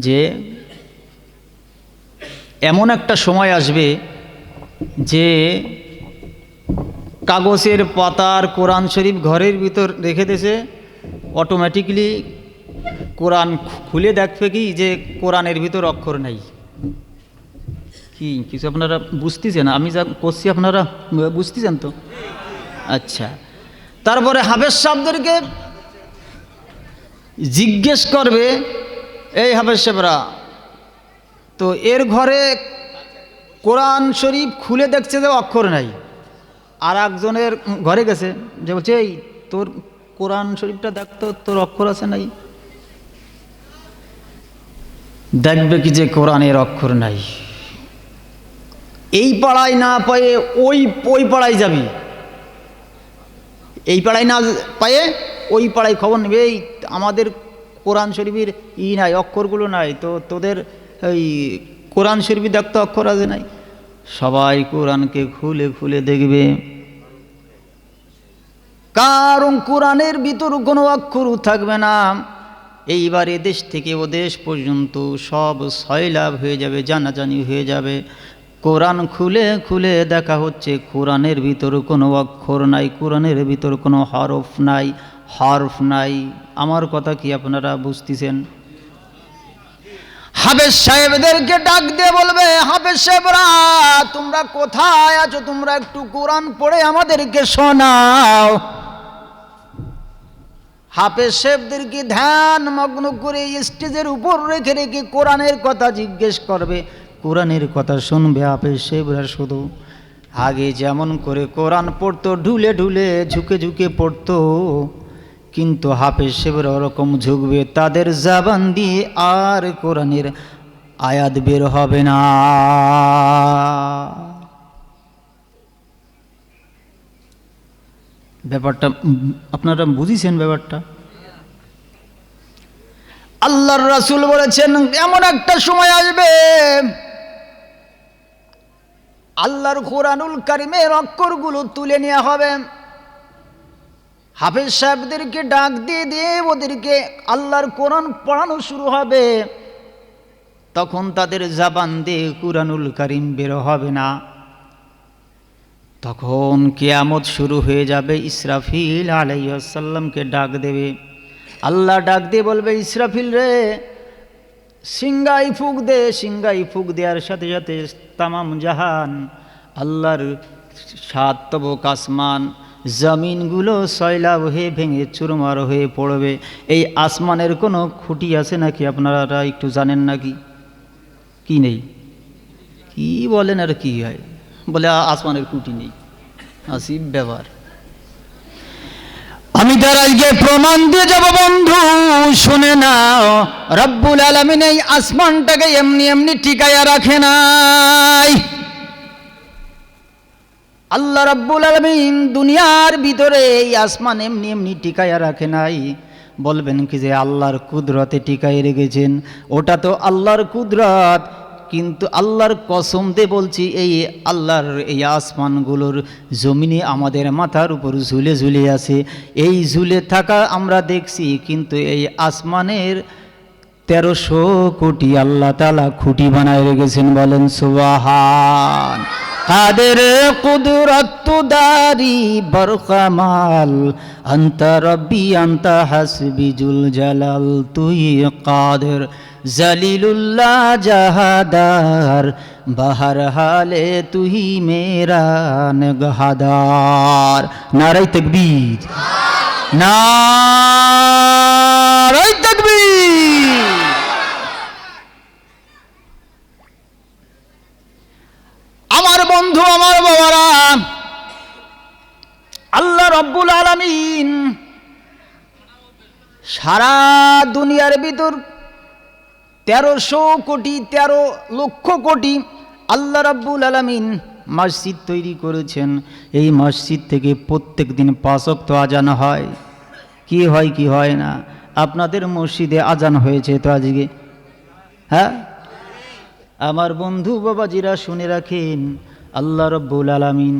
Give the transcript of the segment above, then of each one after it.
যে এমন একটা সময় আসবে যে কাগজের পাতার কোরআন শরীফ ঘরের ভিতর রেখে দিয়েছে অটোমেটিকলি কোরআন খুলে দেখবে কি যে কোরআনের ভিতর অক্ষর নাই। কি, কিছু আপনারা বুঝতেছেন? আমি যা করছি আপনারা বুঝতেছেন তো? আচ্ছা। তারপরে হাফেজ সাহেবদেরকে জিজ্ঞেস করবে এই সাহেবরা, তো এর ঘরে কোরআন শরীফ খুলে দেখছে যে অক্ষর নাই। আর একজনের ঘরে গেছে, যে বলছে, এই, তোর কোরআন শরীফটা দেখতো তোর অক্ষর আছে নাই। দেখবে কি যে কোরআনের অক্ষর নাই। এই পাড়ায় না পায়ে ওই ওই পাড়ায় যাবি। এই পাড়ায় না পায়ে ওই পাড়ায় খবর নেবে। এই, আমাদের কোরআন শরীফের ই নাই, অক্ষরগুলো নাই, তো তোদের এই কোরআন শরীফ দেখতে অক্ষর আছে নাই? সবাই কোরআনকে খুলে খুলে দেখবে। কারণ কোরআনের ভিতর কোনো অক্ষর থাকবে না। এইবার দেশ থেকে ও দেশ পর্যন্ত সব সয়লাভ হয়ে যাবে, জানাজানি হয়ে যাবে। কোরআন খুলে খুলে দেখা হচ্ছে কোরআনের ভিতর কোনো অক্ষর নাই, কোরআনের ভিতর কোনো হরফ নাই। হরফ নাই। আমার কথা কি আপনারা বুঝতেছেন? হাফেজ সাহেবদেরকে ডাক দিয়ে বলবে হাফেজ সাহেবরা, তোমরা কোথায় আছো? তোমরা একটু কোরআন পড়ে আমাদেরকে শোনাও। হাফেজ সাহেবদেরকে ধ্যান মগ্ন করে স্টেজের উপর রেখে রেখে কোরআনের কথা জিজ্ঞেস করবে। কোরআনের কথা শুনবে হাফেজ সাহেবরা শুধু। আগে যেমন করে কোরআন পড়তো, ঢুলে ঢুলে ঝুঁকে ঝুঁকে পড়তো। কিন্তু হাফেজ সাহেবরা ওরকম ঝুঁকবে, তাদের জাবান দিয়ে আর কোরআনের আয়াত বের হবে না। ব্যাপারটা, আপনারা বুঝিছেন ব্যাপারটা? আল্লাহর রাসূল বলেছেন, এমন একটা সময় আসবে, আল্লাহর কোরআনুল কারিমের অক্ষরগুলো তুলে নেওয়া হবে। হাফেজ সাহেবদেরকে ডাক দিয়ে দিয়ে ওদেরকে আল্লাহর কোরআন পড়ানো শুরু হবে। তখন তাদের জাবান দিয়ে কুরআনুল করিম বের হবে না। তখন কেয়ামত শুরু হয়ে যাবে, ইসরাফিল আলাইসাল্লামকে ডাক দেবে। আল্লাহ ডাক দিয়ে বলবে, ইসরাফিল রে সিংগাই ফুক দে সিংগাই ফুক দেওয়ার সাথে সাথে তামাম জাহান, আল্লাহর সাত তবক আসমান জমিনগুলো সয়লাভ হয়ে ভেঙে চুরমার হয়ে পড়বে। এই আসমানের কোনো খুঁটি আছে নাকি? আপনারা একটু জানেন নাকি? কি নেই? কি বলেন আর কি হয়? বলে আসমানের খুঁটি নেই। আসিব ব্যবহার। আমি তার আজকে প্রমাণ দিয়ে যাব, বন্ধু। শুনে নাও, রব্বুল আলমিন এই আসমানটাকে এমনি এমনি টিকায়া রাখে নাই। আল্লাহ রব্বুল আলমিন দুনিয়ার ভিতরে এই আসমান এমনি এমনি টিকায়া রাখে নাই। বলবেন কি যে আল্লাহর কুদরতে টিকাই রেখেছেন? ওটা তো আল্লাহর কুদরত। কিন্তু আল্লাহর কসম দিয়ে বলছি, এই আল্লাহর এই আসমানগুলোর জমিনে আমাদের মাথার উপর ঝুলে ঝুলে আছে। এই ঝুলে থাকা আমরা দেখছি, কিন্তু এই আসমানের তেরোশো কোটি আল্লাহ তালা খুঁটি বানায় রেখেছেন বলেন, সুবাহান। কাদের কুদরত দারি বরকামাল, আন্ত রব্বি, আন্ত হাসবি জুল জালাল, তুই কাদের জলিলুল্লাহ জাহাদার, বাহার হালে তুই মেরা নগহাদার। নারাই তকবীর। নারাই তকবীর আমার বন্ধু আমার বাবারা। আল্লাহ রব্বুল আলমিন সারা দুনিয়ার ভিতর তেরোশো কোটি, তেরো লক্ষ কোটি আল্লাহ রাব্বুল আলমিন মসজিদ তৈরি করেছেন। এই মসজিদ থেকে প্রত্যেক দিন পাঁচক্ত আজান হয়। কি হয় কি হয় না? আপনাদের মসজিদে আজান হয়েছে তো আজকে? হ্যাঁ? আমার বন্ধু বাবাজিরা শুনে রাখেন আল্লাহ রব্বুল আলামিন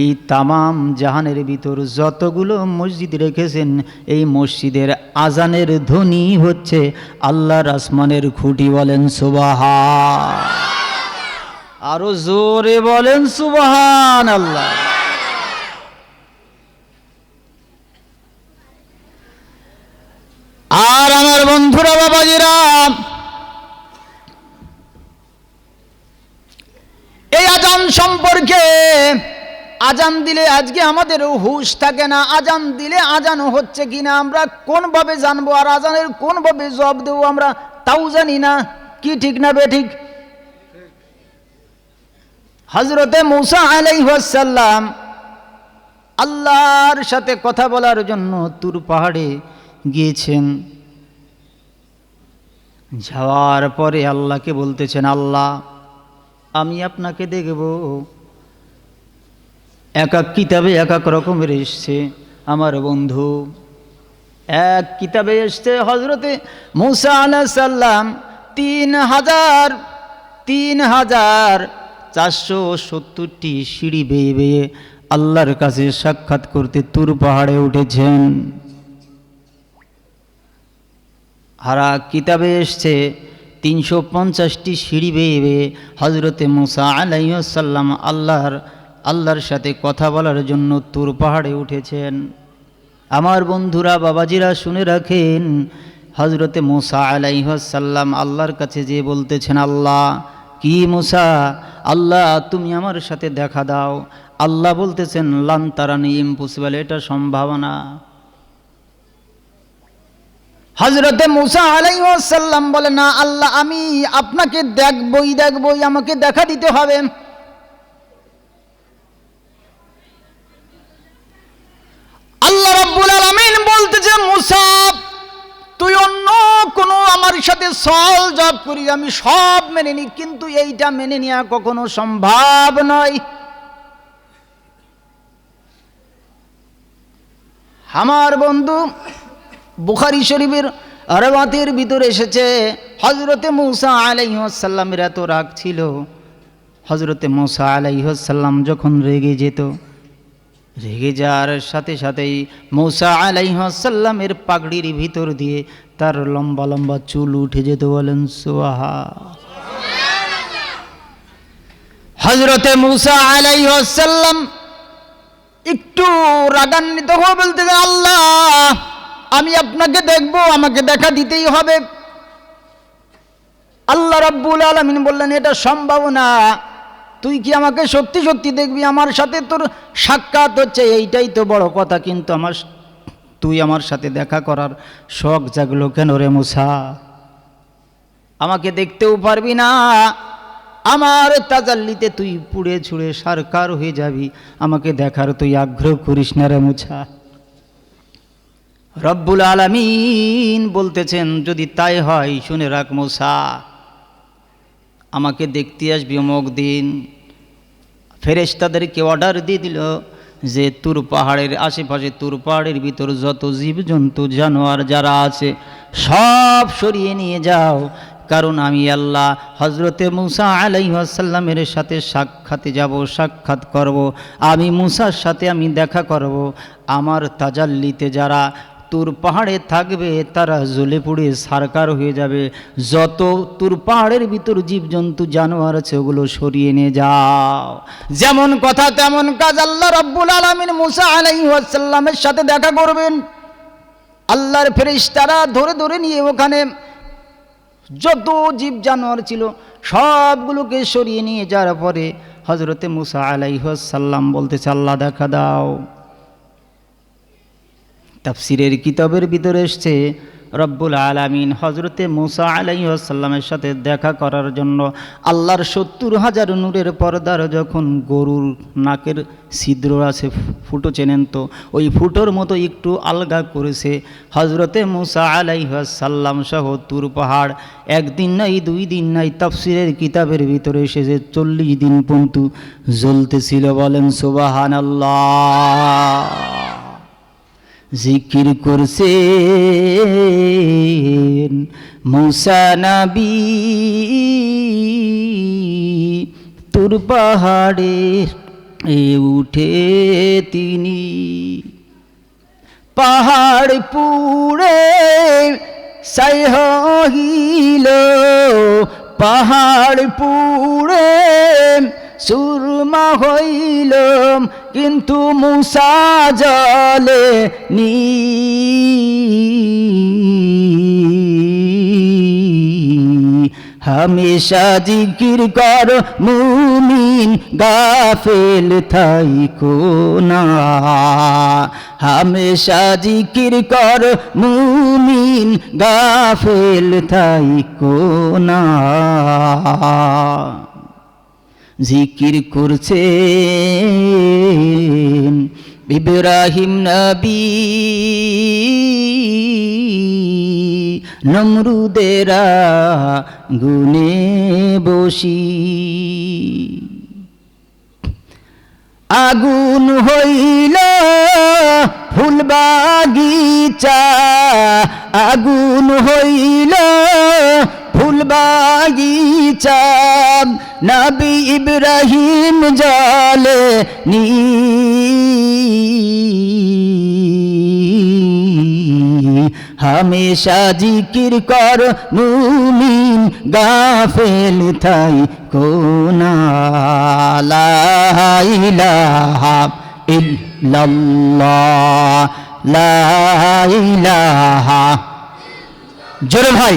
এই তামাম জাহানের ভিতর যতগুলো মসজিদ রেখেছেন, এই মসজিদের আজানের ধ্বনি হচ্ছে আল্লাহর আসমানের খুঁটি বলেন সুবাহা আরও জোরে বলেন সুবাহান আল্লাহ আর আমার বন্ধুরা, বাবাজিরা এই আজান সম্পর্কে আজান দিলে আজকে আমাদের হুশ থাকে না। আজান দিলে আজান হচ্ছে কিনা আমরা কোনভাবে জানব? আর আজানের কোনভাবে জবাব দেবো আমরা তাও জানি না। কি ঠিক না বে ঠিক হজরতে মুসা আলাইসাল্লাম আল্লাহর সাথে কথা বলার জন্য তুর পাহাড়ে গিয়েছেন। যাওয়ার পরে আল্লাহকে বলতেছেন, আল্লাহ, আমি আপনাকে দেখব। এক এক কিতাবে এক এক রকমের এসছে আমার বন্ধু। এক কিতাবে এসছে হজরতে মুসা আলা সাল্লাম তিন হাজার তিন হাজার চারশো সত্তরটি সিঁড়ি বেয়ে বেয়ে আল্লাহর কাছে সাক্ষাৎ করতে তুর পাহাড়ে উঠেছেন। হারা কিতাবে এসছে তিনশো পঞ্চাশটি সিঁড়ি বেয়ে বেয়ে হজরতে মুসা আলাইসাল্লাম আল্লাহর আল্লাহর সাথে কথা বলার জন্য তুর পাহাড়ে উঠেছেন। আমার বন্ধুরা, বাবাজিরা শুনে রাখেন হজরতে মুসা আলাইসাল্লাম আল্লাহর কাছে যে বলতেছেন, আল্লাহ, কি মুসা? আল্লাহ, তুমি আমার সাথে দেখা দাও। আল্লাহ বলতেছেন লান্তারানি ইম্পসিবল, এটা সম্ভাবনা। হজরতে মুসা আলাইসাল্লাম বলে না, আল্লাহ, আমি আপনাকে দেখবই দেখবই, আমাকে দেখা দিতে হবে। আল্লাহ রাব্বুল আলামিন বলতেছে, মুসা, তুই অন্য কোনো আমার সাথে সল জব করি আমি সব মেনে নিই, কিন্তু এইটা মেনে নেওয়া কখনো সম্ভব নয়। আমার বন্ধু বুখারি শরীফের ভিতরে এসেছে হজরতে মৌসা আলাইসাল্লামের এত রাগ ছিল। হজরতে মৌসা আলাইসাল্লাম যখন রেগে যেত রেগে যাওয়ার সাথে সাথেই মৌসা আলাইসাল্লামের পাগড়ির ভিতর দিয়ে তার লম্বা লম্বা চুল উঠে যেত বলেন সোহা হজরতে মৌসা আলাইসাল্লাম একটু রাগান্বিত হয়ে বলতে আল্লাহ, আমি আপনাকে দেখব, আমাকে দেখা দিতেই হবে। আল্লাহ রাব্বুল আলমিন বললেন, এটা সম্ভব না তুই কি আমাকে সত্যি সত্যি দেখবি? আমার সাথে তোর সাক্ষাৎ হচ্ছে। এইটাই তো বড় কথা কিন্তু আমার তুই আমার সাথে দেখা করার শখ জাগলো কেন রে মুসা? আমাকে দেখতেও পারবি না। আমার তাজাল্লিতে তুই পুড়ে ছুড়ে সারকার হয়ে যাবি। আমাকে দেখার তুই আগ্রহ করিস না রে মুছা। রব্বুল আলামিন বলতেছেন, যদি তাই হয়, শুনে রাখ মোসা। আমাকে দেখতে আসবি অমুক দিন। ফেরেশতাদেরকে অর্ডার দিয়ে দিল যে, তুর পাহাড়ের আশেপাশে, তুর পাহাড়ের ভিতর যত জীবজন্তু, জানোয়ার যারা আছে, সব সরিয়ে নিয়ে যাও। কারণ আমি আল্লাহ হজরতে মুসা আলাইসাল্লামের সাথে সাক্ষাতে যাব, সাক্ষাৎ করব। আমি মুসার সাথে আমি দেখা করব। আমার তাজাল্লিতে যারা তুর পাহাড়ে থাকবে, তারা জ্বলে পুড়ে সারকার হয়ে যাবে। যত তুর পাহাড়ের ভিতর জীবজন্তু, জানোয়ার আছে, ওগুলো সরিয়ে নিয়ে যাও। যেমন কথা তেমন কাজ আল্লাহ রব্বুল আলমিন মুসা আলাইসাল্লামের সাথে দেখা করবেন। আল্লাহর ফেরিস তারা ধরে ধরে নিয়ে ওখানে যত জীব জানোয়ার ছিল, সবগুলোকে সরিয়ে নিয়ে যাওয়ার পরে হজরতে মুসা আলাইসাল্লাম বলতেছে, আল্লাহ, দেখা দাও। তাফসিরের কিতাবের ভিতরে এসছে, রব্বুল আলামিন হজরতে মুসা আলাইসাল্লামের সাথে দেখা করার জন্য আল্লাহর সত্তর হাজার নূরের পর্দার যখন গরুর নাকের ছিদ্র আছে, ফুটো চেনেন তো, ওই ফুটোর মতো একটু আলগা করেছে হজরতে মুসা আলাইসাল্লাম সহ তুর পাহাড়, একদিন নাই, দুই দিন নাই, তাফসিরের কিতাবের ভিতরে এসেছে চল্লিশ দিন পর্যন্ত জ্বলতেছিল, বলেন সুবাহান আল্লাহ জিকির করছে মুসানাবি তোর পাহাড়ে উঠে তিনি। পাহাড় পুড়ে সাই হইল। পাহাড় পুড়ে সুরমা হইল। কিন্তু মুসা জলে নি। হমেশা জিকির কর মুমিন গাফেল থাইকো না। হমেশা জিকির কর মুমিন গাফেল থাইকো না। জিকির করছে ইব্রাহিম নবী। নমরুদেরা গুনে বসি। আগুন হইল ফুল বাগিচা। আগুন হইল ফুল বাগিচা নবী ইব্রাহিম জলে নি হমেশা জিকির কর মুমিন, গাফেল থাই কোনা লা ইলাহা ইল্লাল্লাহ। লা ইলাহা। জোরে ভাই